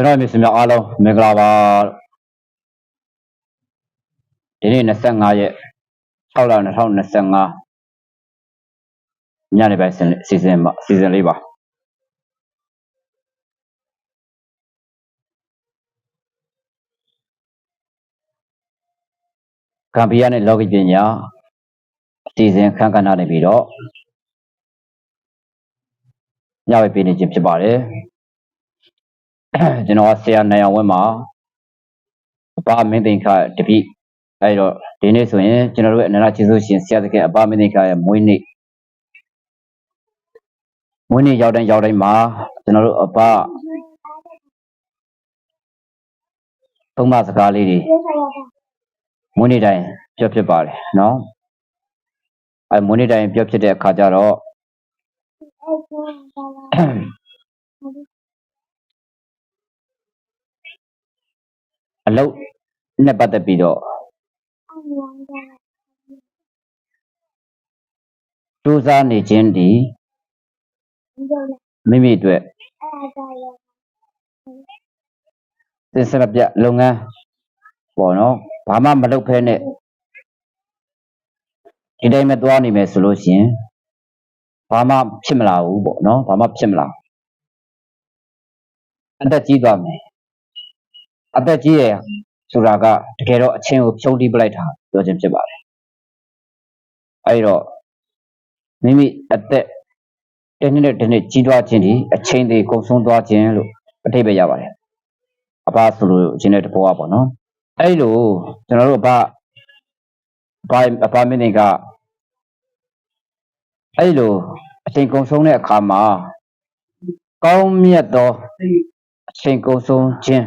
ကျွန်တော်မိတ်ဆွေများအားလုံးမင်္ဂလာပါဒီနေ့25ရက်6လ2025ညနေပိုင်းစီစဉ်မှာစီစဉ်လေးပါကမ်ဘီယာနဲ့လောကီပညာအစီအစဉ်ခန်းကဏ္ဍနေပြီးတော့ညဝေပေးနေခြင်းဖြစ်ပါတယ် ကျွန်တော်ကဆရာနိုင်အောင်ဝင်းမှာအပါမင်းသိင်္ခတပိအဲတော့ဒီနေ့ဆိုရင်ကျွန်တော်တို့ရဲ့အနန္တကျေးဇူးရှင်ဆရာသခင်အပါမင်းသိင်္ခရဲ့မွေးနေ့မွေးနေ့ရောက်တိုင်းရောက်တိုင်းမှာကျွန်တော်တို့အပါသုံးမစကားလေးတွေမွေးနေ့တိုင်းပြောဖြစ်ပါတယ်နော်အဲမွေးနေ့တိုင်းပြောဖြစ်တဲ့အခါကျတော့ အလုတ်နဲ့ပတ်သက်ပြီးတော့စူးစမ်းနေခြင်းဒီမိမိအတွက်သစ္စာပြတ်လုပ်ငန်းပေါ့နော်ဘာမှမလုပ်ဖဲနဲ့ဒီတိုင်းပဲသွားနေမယ်ဆိုလို့ရှိရင်ဘာမှဖြစ်မလာဘူးပေါ့နော်ဘာမှဖြစ်မလာဘူးအသက်ကြီးသွားမယ် အသက်ကြီးရဆိုတာကတကယ်တော့အချင်းကိုဖြုံးတီးပလိုက်တာပြောခြင်းဖြစ်ပါတယ်အဲဒီတော့မိမိအသက်တစ်နှစ်နဲ့တစ်နှစ်ကြီးသွားခြင်းဒီအချင်းတွေကုန်ဆုံးသွားခြင်းလို့အထိပ္ပယ်ရပါတယ်အဘဆိုလို့ခြင်းတဲ့တဘောပေါ့နော်အဲဒီလိုကျွန်တော်တို့အဘဘာအဘမင်းတွေကအဲဒီလိုအချိန်ကုန်ဆုံးတဲ့အခါမှာကောင်းမြတ်သောအချိန်ကုန်ဆုံးခြင်း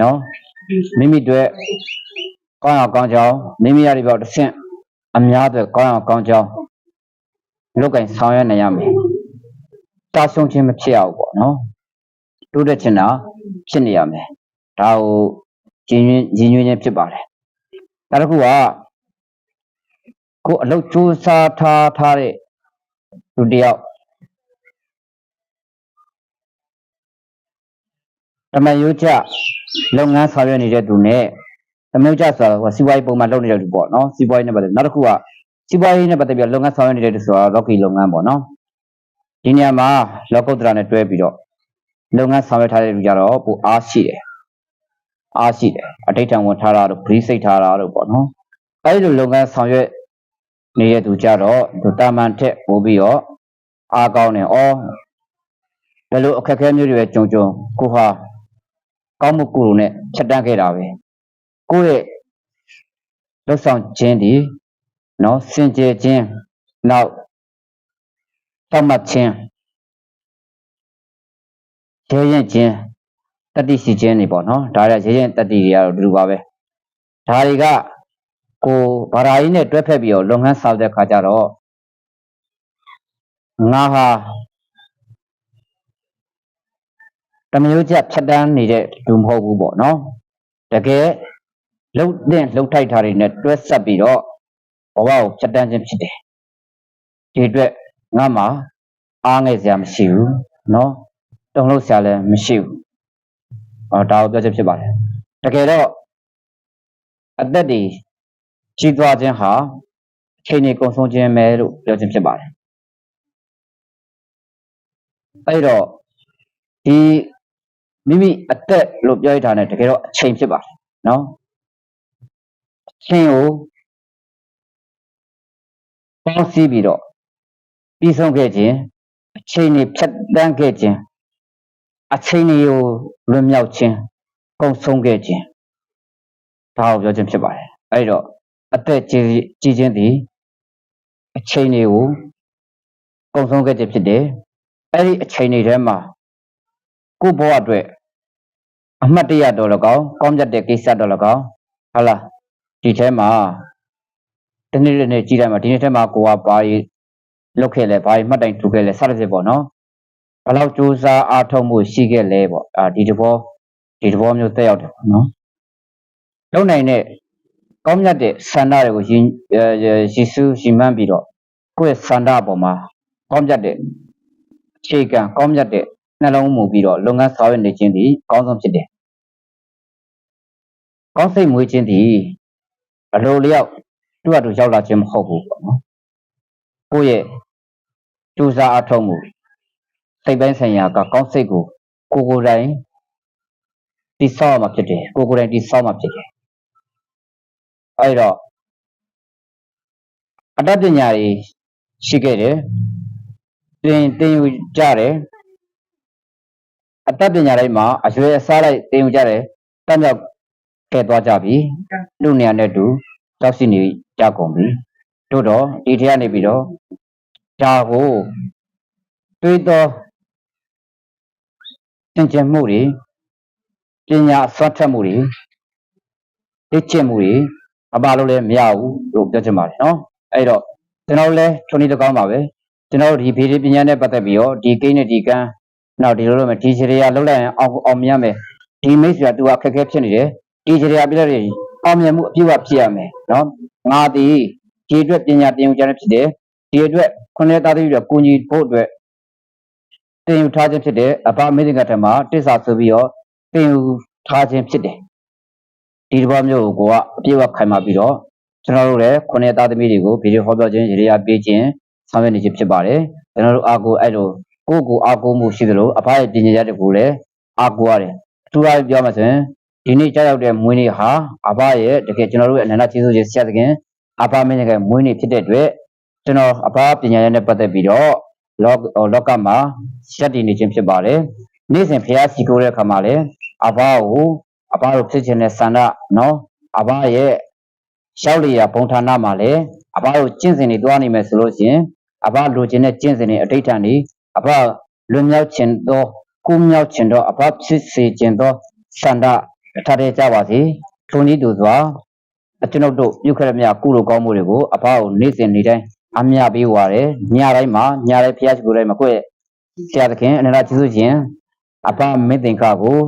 နော်မိမိတို့ကောင်းအောင်ကောင်းကြောင်းမိမိရတဲ့ဘောတစ်ဆင့်အများအတွက်ကောင်းအောင်ကောင်းကြောင်းလောက်ကင်ဆောင်ရွက်နေရမယ်တာဆုံးခြင်းမဖြစ်အောင်ပေါ့နော်တိုးတက်ချင်တာဖြစ်နေရမယ်ဒါကိုရင်းရင်းရင်းညွှန်းခြင်းဖြစ်ပါတယ်နောက်တစ်ခုကကိုယ်အလုပ်ကြိုးစားထားထားတဲ့လူတစ်ယောက် တမန်ရိုးကျလုပ်ငန်းဆောင်ရွက်နေတဲ့သူနဲ့တမန်ရိုးကျဆိုတာကစီးပွားရေးပုံမှန်လုပ်နေတဲ့သူပေါ့နော်စီးပွားရေးနဲ့ပတ်သက်နောက်တစ်ခုကစီးပွားရေးနဲ့ပတ်သက်ပြီးလုပ်ငန်းဆောင်ရွက်နေတဲ့သူဆိုတာရော့ကီလုပ်ငန်းပေါ့နော်ဒီနေရာမှာလောကုတ္တရာနဲ့တွဲပြီးတော့လုပ်ငန်းဆောင်ရွက်ထားတဲ့လူကြတော့ပိုအားရှိတယ်အားရှိတယ်အတိတ်ထံဝင်ထားတာတို့ဘရီးစိတ်ထားတာတို့ပေါ့နော်အဲဒီလိုလုပ်ငန်းဆောင်ရွက်နေတဲ့သူကြတော့သူတာမန်ထက်ပို့ပြီးတော့အားကောင်းတယ်ဩဘယ်လိုအခက်အခဲမျိုးတွေပဲကြုံကြုံကိုဟာ ကောင်းမှုကုလိုနဲ့ဖြတ်တန်းခဲ့တာပဲကိုယ့်ရဲ့လှုပ်ဆောင်ခြင်းဒီနော်စင်ကြယ်ခြင်းနောက်တောက်မှတ်ခြင်းရဲရင်ခြင်းတတိရှိခြင်းနေပေါ့နော်ဒါရရဲရင်တတိတွေကတော့ဒီလိုပါပဲဒါတွေကကိုဘာသာရေးနဲ့တွဲဖက်ပြီးတော့လုပ်ငန်းဆောင်တဲ့ခါကျတော့ငါဟာ တမျိုးချက်ဖြတ်တန်းနေတဲ့လူမဟုတ်ဘူးပေါ့နော်တကယ်လှုပ်တဲ့လှုပ်ထိုက်တာတွေနဲ့တွဲဆက်ပြီးတော့ဘဝကိုဖြတ်တန်းခြင်းဖြစ်တယ်ဒီအတွက်ငါမှာအားငယ်စရာမရှိဘူးနော်တုံ့လို့စရာလည်းမရှိဘူးဟောဒါကိုပြောချက်ဖြစ်ပါတယ်တကယ်တော့အသက်တွေကြီးသွားခြင်းဟာအချိန်ကြီးကုန်ဆုံးခြင်းပဲလို့ပြောခြင်းဖြစ်ပါတယ်အဲ့တော့ဒီ မိမိအသက်လို့ပြောရတာ ਨੇ တကယ်တော့အချိန်ဖြစ်ပါတယ်နော်အချိန်ကိုပေါင်းစည်းပြီးတော့ပြီးဆုံးခဲ့ခြင်းအချိန်ကြီးဖြတ်တန်းခဲ့ခြင်းအချိန်ကြီးကိုလွတ်မြောက်ခြင်းကုန်ဆုံးခဲ့ခြင်းဒါကိုပြောခြင်းဖြစ်ပါတယ်အဲ့တော့အသက်ကြီးကြီးခြင်းသည်အချိန်တွေကိုကုန်ဆုံးခဲ့ခြင်းဖြစ်တယ်အဲ့ဒီအချိန်တွေထဲမှာ ကိုယ့်ဘဝအတွက်အမှတ်တရတော့လကောင်းကောင်းမြတ်တဲ့ကိစ္စတော့လကောင်းဟုတ်လားဒီထဲမှာတနေ့တနေ့ကြီးတိုင်းမှာဒီနေ့ထဲမှာကိုကဘာကြီးလုပ်ခဲ့လဲဘာကြီးမှတ်တိုင်ထူခဲ့လဲစသဖြင့်ပေါ့နော်ဘယ်လောက်ကြိုးစားအားထုတ်မှုရှိခဲ့လဲပေါ့အာဒီတဘောဒီတဘောမျိုးတက်ရောက်တယ်ပေါ့နော်လုံနိုင်တဲ့ကောင်းမြတ်တဲ့ဆန္ဒတွေကိုယဉ်ယေရှုရှင်မှန်းပြီးတော့ကိုယ့်ရဲ့ဆန္ဒအပေါ်မှာကောင်းမြတ်တဲ့အခြေခံကောင်းမြတ်တဲ့ နှလုံးမူပြီးတော့လုပ်ငန်းဆောင်ရွက်နေခြင်းသည်အကောင်းဆုံးဖြစ်တယ်။ကောင်းစိတ်မွေးခြင်းသည်အလိုလျောက်သူ့အတူရောက်လာခြင်းမဟုတ်ဘူးပေါ့နော်။ကိုယ့်ရဲ့ကြိုးစားအထောက်မှုစိတ်ပိုင်းဆိုင်ရာကကောင်းစိတ်ကိုကိုယ်ကိုယ်တိုင်တိဆောက်ရမှာဖြစ်တယ်။ကိုယ်ကိုယ်တိုင်တိဆောက်မှာဖြစ်တယ်။အဲဒီတော့အတတ်ပညာတွေရှိခဲ့တယ်။သင်သင်ယူကြတယ်။ အတတ်ပညာတိုင်းမှာအရွယ်အစားလိုက်သင်ယူကြတယ်။တတ်မြောက်ခဲ့သွားကြပြီ။လူနေရာနဲ့တူတောက်ရှိနေကြကုန်ပြီ။တို့တော့ဒီထက်ကနေပြီးတော့ဒါကိုတွေးတော့သင်ကျင်မှုတွေပညာဆွတ်ထက်မှုတွေသိချင်မှုတွေအပါလို့လည်းမရဘူးလို့ပြောချင်ပါတယ်နော်။အဲဒီတော့ကျွန်တော်တို့လည်းထုံနည်းတကောင်းပါပဲ။ကျွန်တော်တို့ဒီဗီဒီပညာနဲ့ပတ်သက်ပြီးတော့ဒီကိန်းနဲ့ဒီကန်း နောက်ဒီလိုလိုမယ်ဒီခြေရာလောက်လိုက်ရင်အောင်အောင်မြင်ရမယ်။ဒီမိတ်ဆွေကသူကခက်ခဲဖြစ်နေတယ်။ဒီခြေရာပြည့်တဲ့အောင်မြင်မှုအပြည့်အဝဖြစ်ရမယ်နော်။ငါဒီဒီအတွက်ပညာသင်ယူကြတဲ့ဖြစ်တယ်။ဒီအတွက်ခုနှစ်သားသမီးတွေကိုညီဖို့အတွက်သင်ယူထားခြင်းဖြစ်တယ်။အဘအမေရိကထံမှာတစ္ဆာဆိုပြီးတော့သင်ယူထားခြင်းဖြစ်တယ်။ဒီတစ်ပတ်မျိုးကိုကအပြည့်အဝခိုင်မာပြီးတော့ကျွန်တော်တို့လည်းခုနှစ်သားသမီးတွေကိုဗီဒီယိုဟောပြောခြင်းရေရာပေးခြင်းဆောင်ရွက်နေခြင်းဖြစ်ပါတယ်။ကျွန်တော်တို့အာကိုအဲ့လို ကိုယ့်ကိုယ်အာကိုမှုရှိသလိုအဖရဲ့ပညာရပ်တွေကိုလည်းအာကိုရတယ်။အထူးအားဖြင့်ပြောမှဆိုရင်ဒီနေ့ကြောက်ရောက်တဲ့မွေးနေ့ဟာအဖရဲ့တကယ်ကျွန်တော်တို့ရဲ့အနန္တကျေးဇူးရှင်ဆရာသခင်အဖမင်းရဲ့မွေးနေ့ဖြစ်တဲ့အတွက်ကျွန်တော်အဖပညာရပ်နဲ့ပတ်သက်ပြီးတော့လောကလောကမှာရှက်တည်နေခြင်းဖြစ်ပါတယ်။နေ့စဉ်ဖျားစီကိုတဲ့အခါမှာလည်းအဖကိုအဖတို့ဖြစ်ခြင်းနဲ့ဆန္ဒနော်အဖရဲ့ရှောက်လျာဘုံဌာနမှာလည်းအဘတို့ကျင့်စဉ်တွေတွားနေမယ်ဆိုလို့ရှိရင်အဘလိုချင်တဲ့ကျင့်စဉ်တွေအဋိဋ္ဌာန်တွေ အဘလွန်မြောက်ခြင်းသောကုမြောက်ခြင်းသောအဘဖြစ်စေခြင်းသောဆန္ဒထားတဲ့ကြပါစေထိုနည်းတူစွာအကျွန်ုပ်တို့ပြုခဲ့ရမြကုလိုကောင်းမှုတွေကိုအဘကိုနေ့စဉ်နေ့တိုင်းအမြပေးဝရတယ်ညတိုင်းမှာညတိုင်းဖျားရှိခိုးတိုင်းမှာကိုယ့်ရဲ့ဆရာသခင်အနန္တကျေးဇူးရှင်အဘမင်းသင်္ခါကို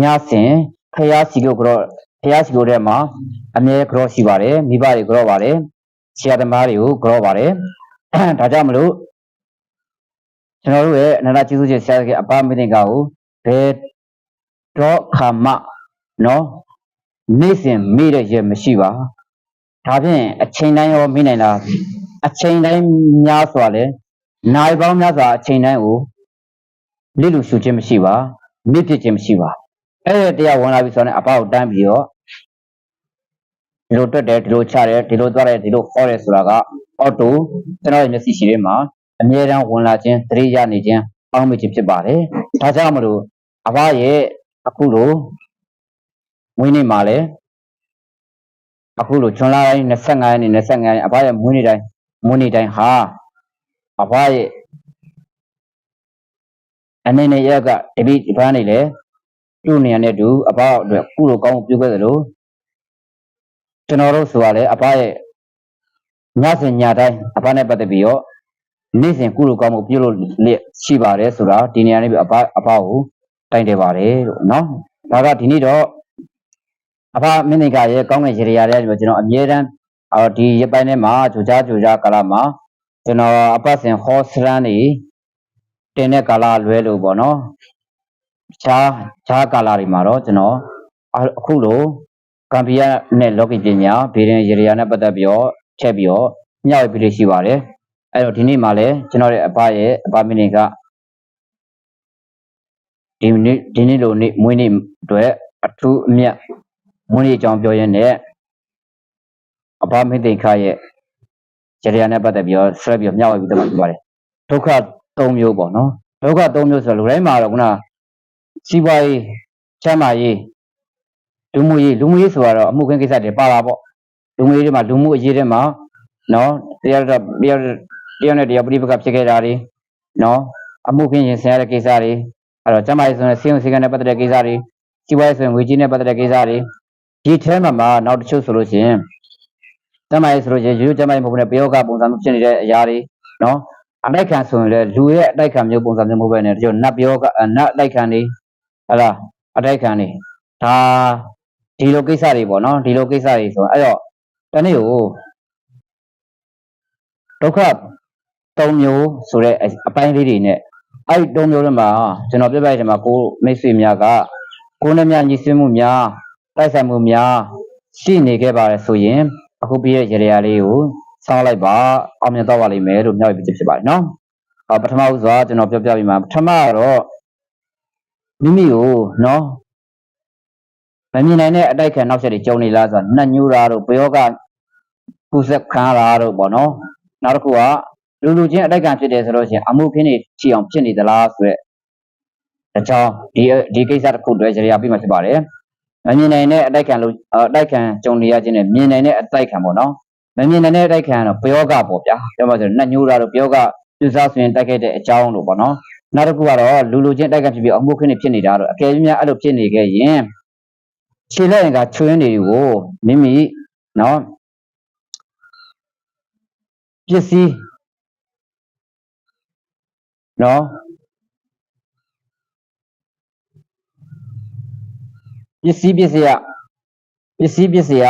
ညစဉ်ဖျားရှိခိုးကြောဖျားရှိခိုးတဲ့မှာအမြဲကြောရှိပါတယ်မိဘတွေကြောပါတယ်ဆရာသမားတွေကိုကြောပါတယ်ဒါကြောင့်မလို့ ကျွန်တော်တို့ရဲ့အနန္တကျေးဇူးရှင်ဆရာသခင်အဘမင်းသင်္ခါကိုဘယ်တော့ခါမှနော်နေ့စဉ်မိတဲ့ရမရှိပါဒါဖြင့်အချိန်တိုင်းရောမိနိုင်လားအချိန်တိုင်းများစွာလဲနိုင်ပေါင်းများစွာအချိန်တိုင်းကိုလိလူရှုခြင်းမရှိပါမိဖြစ်ခြင်းမရှိပါအဲ့ဒီတရားဝင်လာပြီဆိုတော့အပကိုတန်းပြီးတော့ဒီလိုတွက်တယ်ဒီလိုချတယ်ဒီလိုသွားတယ်ဒီလိုခေါ်တယ်ဆိုတာကအော်တိုကျွန်တော်ရဲ့မျက်စိရှိထဲမှာ အမြဲတမ်းဝင်လာခြင်းသတိရနေခြင်းအောင်းမိခြင်းဖြစ်ပါတယ်ဒါကြောင့်မလို့အဘရဲ့အခုလိုမွေးနေ့မှာလဲအခုလိုဂျွန်လတိုင်း25ရက်နေ့25ရက်နေ့အဘရဲ့မွေးနေ့တိုင်းမွေးနေ့တိုင်းဟာအဘရဲ့အနေနဲ့ရက်ကတပိဒီပန်းနေလေသူ့နေရာနဲ့တူအဘအတွက်ကုလိုကောင်းပြုခဲ့သလိုကျွန်တော်တို့ဆိုရလဲအဘရဲ့ညစဉ်ညတိုင်းအဘနဲ့ပတ်သက်ပြီးတော့ နေ့စဉ်ကုလိုကောင်းမှုပြုလို့လက်ရှိပါတယ်ဆိုတာဒီနေရာနဲ့ပြီးအဘအဘကိုတိုင်တယ်ပါတယ်လို့နော်ဒါကဒီနေ့တော့အဖမင်းနေကရဲ့ကောင်းကင်ရေရာတဲ့ကျွန်တော်အမြဲတမ်းအော်ဒီရပိုင်းထဲမှာဂျူကြားဂျူကြားကာလမှာကျွန်တော်အပတ်စဉ်ဟောစရန်နေတင်တဲ့ကာလလွဲလို့ပေါ့နော်ခြားခြားကာလတွေမှာတော့ကျွန်တော်အခုလိုကံပီယာနဲ့လောကီပညာဗေဒင်ရေရာနဲ့ပတ်သက်ပြီးတော့ထည့်ပြီးတော့မျှဝေပြီးလို့ရှိပါတယ် အဲ့တော့ဒီနေ့မှာလည်းကျွန်တော်ရဲ့အဖရဲ့အဖမင်းနေကဒီနေ့ဒီနေ့လိုနေ့မွေးနေ့အတွက်အထူးအမြတ်မွေးနေ့အကြောင်းပြောရင်းနဲ့အဘမိသိခရဲ့ကြရနဲ့ပတ်သက်ပြီးတော့ဆက်ပြီးမျှဝေပြီးတော့ပြပါတယ်ဒုက္ခ၃မျိုးပေါ့နော်ဒုက္ခ၃မျိုးဆိုတော့လူတိုင်းမှာတော့ခုနစီးပွားရေးချမ်းသာရေးလူမှုရေးလူမှုရေးဆိုတော့အမှုခင်းကိစ္စတွေပါတာပေါ့လူမှုရေးတွေမှာလူမှုအရေးတွေမှာနော်တရားတော့တရား တရားနဲ့တရားပြိပကဖြစ်ခဲ့တာတွေနော်အမှုခင်းရင်ဆင်ရတဲ့ကိစ္စတွေအဲ့တော့ကျမကြီးဆိုရင်စီးုံစီကံနဲ့ပတ်သက်တဲ့ကိစ္စတွေစီးပွားရေးဆိုရင်ငွေကြေးနဲ့ပတ်သက်တဲ့ကိစ္စတွေဒီထဲမှာမှနောက်တစ်ချုပ်ဆိုလို့ရှိရင်ကျမကြီးဆိုလို့ရှိရင်ရိုးရိုးကျမကြီးမဟုတ်ဘူးနဲ့ပယောဂပုံစံမျိုးဖြစ်နေတဲ့အရာတွေနော်အတိုက်ခံဆိုရင်လည်းလူရဲ့အတိုက်ခံမျိုးပုံစံမျိုးမဟုတ်ပဲနဲ့တချို့နတ်ပယောဂနတ်အတိုက်ခံတွေဟလားအတိုက်ခံတွေဒါဒီလိုကိစ္စတွေပေါ့နော်ဒီလိုကိစ္စတွေဆိုအဲ့တော့တနေ့ကိုဒုက္ခ ၃မျိုးဆိုတဲ့အပိုင်းလေးတွေနဲ့အဲ့ဒီသုံးမျိုးထဲမှာကျွန်တော်ပြပြတဲ့မှာကိုမိတ်ဆွေများကကိုနဲ့များညီဆွေးမှုများတိုက်ဆိုင်မှုများရှိနေခဲ့ပါတယ်ဆိုရင်အခုပြည့်ရဲ့ရေရာလေးကိုစောင်းလိုက်ပါအောင်မြင်တော့ပါလိမ့်မယ်လို့မျှဝေပေးဖြစ်ပါတယ်နော်အော်ပထမဦးစွာကျွန်တော်ပြောပြပြီးမှာပထမကတော့မိမိကိုနော်မမြင်နိုင်တဲ့အတိုက်ခံနောက်ဆက်တွေကြုံနေလားဆိုတာနှက်ညူတာတို့ဘယောကကုဆက်ခံရတာတို့ပေါ့နော်နောက်တစ်ခုက လူလူချင်းအတိုက်ခံဖြစ်တယ်ဆိုလို့ရှိရင်အမှုခင်းတွေချီအောင်ဖြစ်နေသလားဆိုရက်အကြောင်းဒီဒီကိစ္စတစ်ခုတည်းကြရပြမှာဖြစ်ပါတယ်မမြင်နိုင်တဲ့အတိုက်ခံလို့အတိုက်ခံကြုံနေရခြင်းနဲ့မြင်နိုင်တဲ့အတိုက်ခံပေါ့နော်မမြင်နိုင်တဲ့အတိုက်ခံကတော့ဘယောကပေါ့ဗျာပြောမှဆိုနှက်ညူတာတို့ဘယောကပြစားဆိုရင်တိုက်ခဲ့တဲ့အကြောင်းလို့ပေါ့နော်နောက်တစ်ခုကတော့လူလူချင်းတိုက်ခံဖြစ်ပြီးအမှုခင်းတွေဖြစ်နေတာတော့အကယ်၍များအဲ့လိုဖြစ်နေခဲ့ရင်ခြေလက်အင်ကချွင်းတွေကိုမိမိနော်ပစ္စည်း နော်ပစ္စည်းပစ္စည်းကပစ္စည်းပစ္စည်းက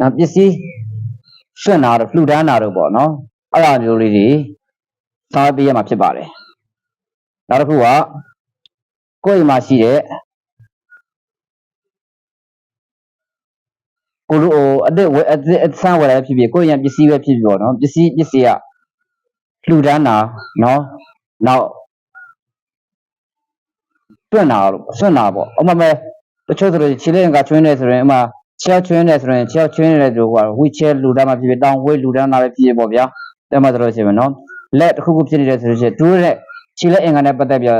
နော်ပစ္စည်းဆွင့်တာတို့လှူဒန်းတာတို့ပေါ့နော်အဲ့လိုမျိုးလေးတွေစားပေးရမှာဖြစ်ပါတယ်နောက်တစ်ခုကကိုယ့်အိမ်မှာရှိတဲ့ကိုလိုဟိုအစ်စ်ဝယ်အစ်စ်အစ်စ်ဆန်းဝယ်ရဖြစ်ဖြစ်ကိုယ့်ရံပစ္စည်းပဲဖြစ်ဖြစ်ပေါ့နော်ပစ္စည်းပစ္စည်းကလှူဒန်းတာနော် နောက်တွန့်တာလို့ဆွန့်တာပေါ့အမှန်ပဲတချို့ဆိုလို့ခြေလက်ကချွင်းနေဆိုရင်အမှခြေချွင်းနေဆိုရင်ခြေချွင်းနေတယ်ဆိုတော့ဝီချဲလှူဒန်းမှာဖြစ်ဖြစ်တောင်းဝေးလှူဒန်းတာပဲဖြစ်ဖြစ်ပေါ့ဗျာတဲ့မှာဆိုလို့ရှိရင်နော်လက်တစ်ခုခုဖြစ်နေတယ်ဆိုလို့ရှိရင်တူးတဲ့ခြေလက်အင်္ဂါနဲ့ပတ်သက်ပြီး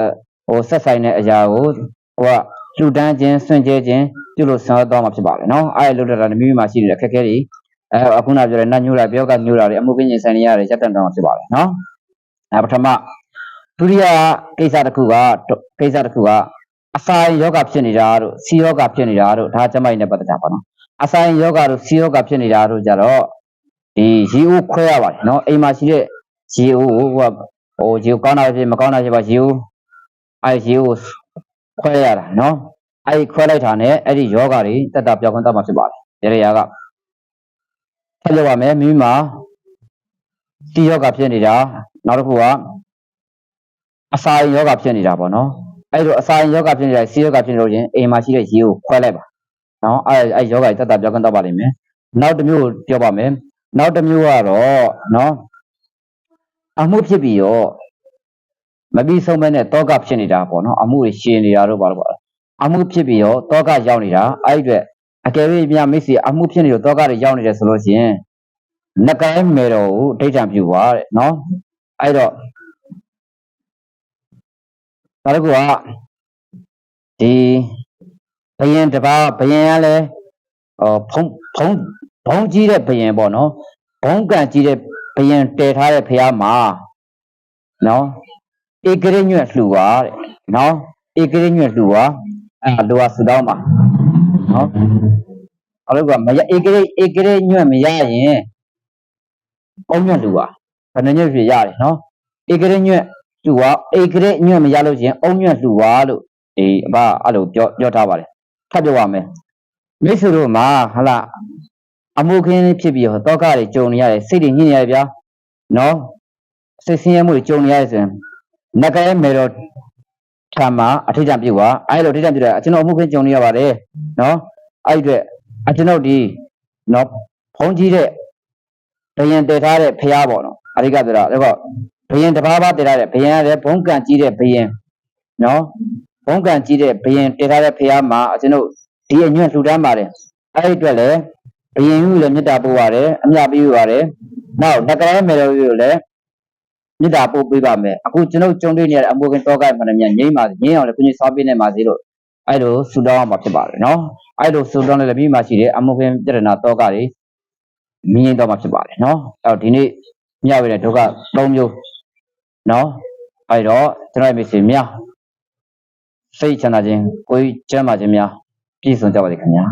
ဟိုဆက်ဆိုင်တဲ့အရာကိုဟိုကလှူဒန်းခြင်းဆွန့်ကျဲခြင်းပြုလို့ဆောင်ရွက်သွားမှာဖြစ်ပါတယ်နော်အဲ့ဒီလှူဒန်းတာမိမိမှာရှိနေတဲ့အခက်အခဲတွေအဲအခုနပြောတဲ့နတ်ညိုးတာပြောကညိုးတာတွေအမှုကင်းရင်ဆိုင်နေရတယ်ရပ်တန့်တော့မှာဖြစ်ပါတယ်နော်အဲပထမ ဒုတိယကိစ္စတစ်ခုကကိစ္စတစ်ခုကအဆိုင်ယောဂဖြစ်နေတာတို့စီယောဂဖြစ်နေတာတို့ဒါကျမိုက်နဲ့ပတ်သက်တာပါနော်အဆိုင်ယောဂတို့စီယောဂဖြစ်နေတာတို့ကြတော့ဒီရီအိုးခွဲရပါတယ်နော်အိမ်မှာရှိတဲ့ရီအိုးဟိုကဟိုရီအိုးကောင်းတာဖြစ်မကောင်းတာဖြစ်ပါရီအိုးအဲရီအိုးခွဲရတာနော်အဲ့ဒီခွဲလိုက်တာနဲ့အဲ့ဒီယောဂတွေတက်တာပြောင်းခွင့်တော့မှာဖြစ်ပါတယ်ရေရရာကဆက်လို့ရမယ်မိမိမှာစီယောဂဖြစ်နေတာနောက်တစ်ခုက အစာရင်ယောဂဖြစ်နေတာပေါ့နော်အဲ့လိုအစာရင်ယောဂဖြစ်နေတာစီယောဂဖြစ်နေလို့ချင်းအိမ်မှာရှိတဲ့ရေကိုခွဲလိုက်ပါနော်အဲ့အဲ့ယောဂတွေတက်တာပြောင်းခွင့်တော့ပါလိမ့်မယ်နောက်တစ်မျိုးပြောပါမယ်နောက်တစ်မျိုးကတော့နော်အမှုဖြစ်ပြီးရောမပြီးဆုံးမဲ့နဲ့တောကဖြစ်နေတာပေါ့နော်အမှုတွေရှင်နေတာတို့ပါလို့ပေါ့အမှုဖြစ်ပြီးတော့တောကရောက်နေတာအဲ့ဒီအတွက်အကယ်၍မြမိတ်ဆွေအမှုဖြစ်နေတော့တောကတွေရောက်နေတယ်ဆိုလို့ရှိရင်နကဲမေတော်ကိုဒိဋ္ဌံပြုပါတဲ့နော်အဲ့တော့ ဒါတကူကဒီဘယင်တပါဘယင်ကလည်းဟောဖုံးဖုံးဘုံကြီးတဲ့ဘယင်ပေါ့နော်ဘုံကန်ကြီးတဲ့ဘယင်တည်ထားတဲ့ဖះမှာနော်ဧကရညွတ်လှူပါတဲ့နော်ဧကရညွတ်လှူပါအဲ့လိုကဆူတောင်းပါနော်အဲ့လိုကမရဧကရဧကရညွတ်မရရင်ပုံညွတ်လှူပါဘယ်နှညွတ်ဖြစ်ရတယ်နော်ဧကရညွတ် လှူပါဧကရညွတ်မရလို့ချင်းအုံညွတ်လှူပါလို့ဒီအဘအဲ့လိုပြောပြောထားပါတယ်ထပ်ပြောပါမယ်မိတ်ဆွေတို့မှာဟလာအမှုခင်းဖြစ်ပြီးတော့တောကတွေကြုံနေရတယ်စိတ်တွေညစ်နေရတယ်ဗျာနော်စိတ်ဆင်းရဲမှုတွေကြုံနေရတယ်ဆိုရင်နဂရဲမေတော်ထာမှာအထိတ်တံပြုတ်ပါအဲ့လိုအထိတ်တံပြုတ်တာကျွန်တော်အမှုခင်းကြုံနေရပါတယ်နော်အဲ့ဒီအတွက်အကျွန်ုပ်ဒီနော်ဖုံးကြီးတဲ့ဘယင်တည်ထားတဲ့ဖះပေါ့နော်အရိကပြောတာဒါက ဘယင်တစ်ပါးပါးတည်ထားတဲ့ဘယင်ရတယ်ဘုံကံကြီးတဲ့ဘယင်နော်ဘုံကံကြီးတဲ့ဘယင်တည်ထားတဲ့ဖះမှာကျွန်ုပ်ဒီအညွန့်လှူဒန်းပါတယ်အဲ့ဒီအတွက်လည်းဘယင်ယူလည်းမေတ္တာပို့ပါတယ်အမြပေးပါတယ်နောက်နဂရဲမေတော်ယူလည်းမေတ္တာပို့ပေးပါမယ်အခုကျွန်ုပ်ကြုံတွေ့နေရတဲ့အမှုကင်တောကမှန်မြငြိမ့်ပါစေငြိမ့်အောင်လည်းကိုကြီးစောပေးနေပါစေလို့အဲ့လိုဆူတောင်းအောင်မှာဖြစ်ပါတယ်နော်အဲ့လိုဆူတောင်းလည်းပြီးမှရှိတယ်အမှုကင်ပြရနာတောကတွေမြင်တော့မှာဖြစ်ပါတယ်နော်အဲ့တော့ဒီနေ့မြဝေတဲ့ဒုက္ခ၃မျိုး နော်အဲ့တော့ကျွန်တော်ရဲ့မိတ်ဆွေများစိတ်ချမ်းသာခြင်းကိုယ်ကျမ်းမာခြင်းများပြည့်စုံကြပါစေခင်ဗျာ